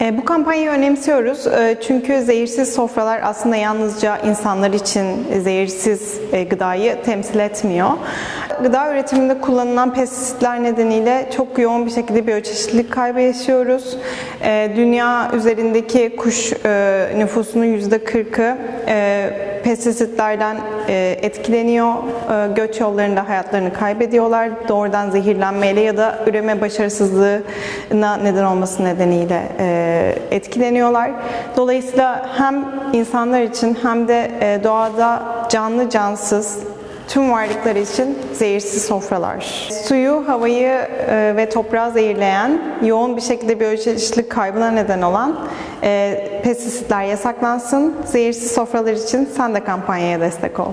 E, Bu kampanyayı önemsiyoruz E, çünkü zehirsiz sofralar aslında yalnızca insanlar için zehirsiz e, gıdayı temsil etmiyor. Gıda üretiminde kullanılan pestisitler nedeniyle çok yoğun bir şekilde biyoçeşitlilik kaybı yaşıyoruz. Dünya üzerindeki kuş nüfusunun %40'ı e, pestisitlerden e, etkileniyor. E, Göç yollarında hayatlarını kaybediyorlar. Doğrudan zehirlenmeyle ya da üreme başarısızlığına neden olması nedeniyle e, etkileniyorlar. Dolayısıyla hem insanlar için hem de doğada canlı cansız tüm varlıklar için zehirsiz sofralar. Suyu, havayı e, ve toprağı zehirleyen, yoğun bir şekilde biyoçeşitlilik kaybına neden olan e, pestisitler yasaklansın. Zehirsiz sofralar için sen de kampanyaya destek ol.